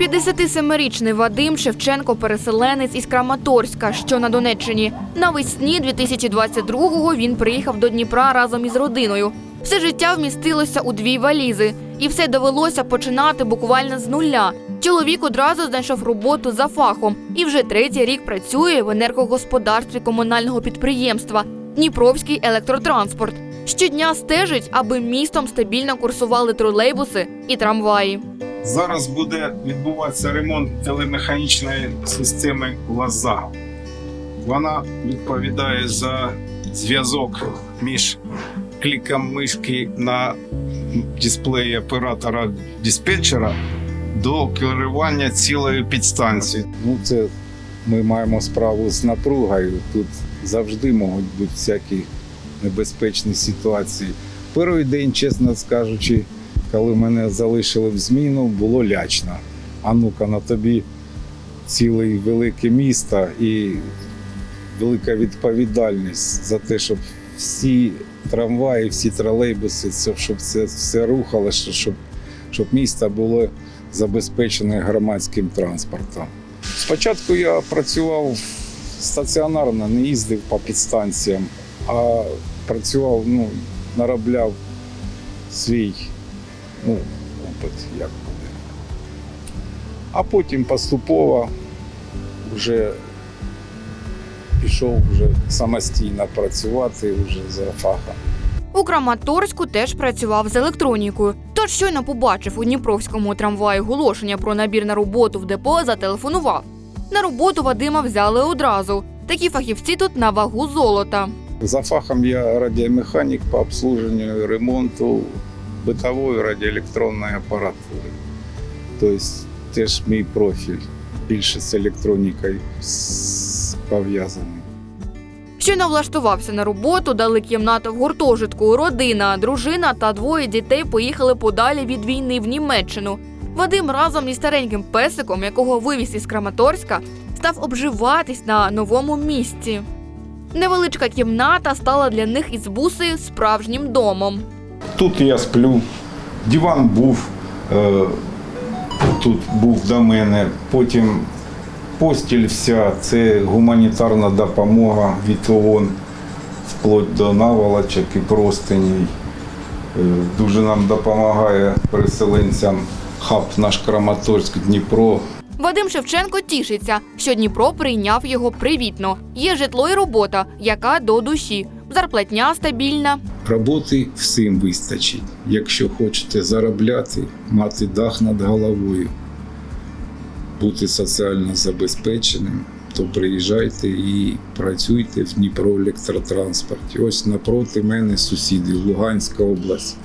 57-річний Вадим Шевченко, переселенець із Краматорська, що на Донеччині. Навесні 2022-го він приїхав до Дніпра разом із родиною. Все життя вмістилося у дві валізи, і все довелося починати буквально з нуля. Чоловік одразу знайшов роботу за фахом і вже третій рік працює в енергогосподарстві комунального підприємства Дніпровський електротранспорт. Щодня стежить, аби містом стабільно курсували тролейбуси і трамваї. Зараз буде відбуватися ремонт телемеханічної системи ЛАЗА. Вона відповідає за зв'язок між кліком мишки на дисплеї оператора диспетчера до керування цілої підстанції. Ну, це ми маємо справу з напругою. Тут завжди можуть бути всякі небезпечні ситуації. Перший день, чесно скажучи, коли мене залишили в зміну, було лячно. А ну-ка, на тобі ціле велике місто і велика відповідальність за те, щоб всі трамваї, всі тролейбуси, щоб це все рухалося, щоб, щоб місто було забезпечене громадським транспортом. Спочатку я працював стаціонарно, не їздив по підстанціям, а працював, ну, наробляв свій ну, опит, як буде. А потім поступово вже пішов вже самостійно працювати вже за фахом. У Краматорську теж працював з електронікою. Тож щойно побачив у Дніпровському трамваї оголошення про набір на роботу в депо, зателефонував. На роботу Вадима взяли одразу. Такі фахівці тут на вагу золота. За фахом я радіомеханік по обслуживанню і ремонту битової радіоелектронної апаратури. Тобто теж мій профіль більше з електронікою пов'язаний. Щойно влаштувався на роботу, дали кімнату в гуртожитку. Родина, дружина та двоє дітей поїхали подалі від війни в Німеччину. Вадим разом із стареньким песиком, якого вивіз із Краматорська, став обживатись на новому місці. Невеличка кімната стала для них із бусею справжнім домом. Тут я сплю, диван був, е, тут був до мене, потім постіль вся, це гуманітарна допомога від ООН, вплоть до наволочок і простиній. Е, Дуже нам допомагає переселенцям хаб наш Краматорськ, Дніпро. Вадим Шевченко тішиться, що Дніпро прийняв його привітно. Є житло і робота, яка до душі. Зарплатня стабільна. Роботи всім вистачить. Якщо хочете заробляти, мати дах над головою, бути соціально забезпеченим, то приїжджайте і працюйте в Дніпро електротранспорті. Ось напроти мене сусіди, Луганська область,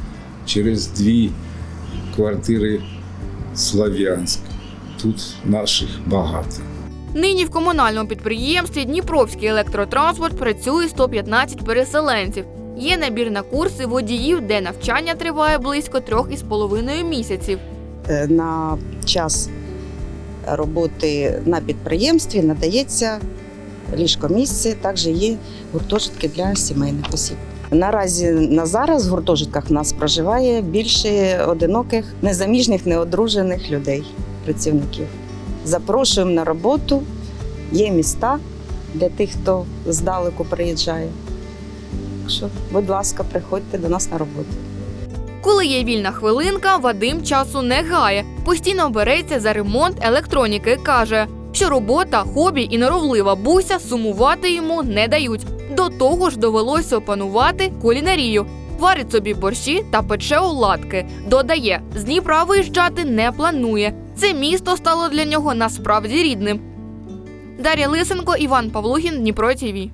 через дві квартири Слов'янськ. Тут наших багато. Нині в комунальному підприємстві Дніпровський електротранспорт працює 115 переселенців. Є набір на курси водіїв, де навчання триває близько трьох із половиною місяців. Е, на час роботи на підприємстві надається ліжкомісце, також є гуртожитки для сімейних осіб. Наразі на зараз в гуртожитках нас проживає більше одиноких, незаміжних, неодружених людей, працівників. Запрошуємо на роботу, є міста для тих, хто здалеку приїжджає. Що, будь ласка, приходьте до нас на роботу. Коли є вільна хвилинка, Вадим часу не гає. Постійно береться за ремонт електроніки. каже, що робота, хобі і норовлива буся сумувати йому не дають. До того ж, довелося опанувати кулінарію. Варить собі борщі та пече оладки. Додає, з Дніпра виїжджати не планує. Це місто стало для нього насправді рідним. Дар'я Лисенко, Іван Павлухін, Дніпро ТІВІ.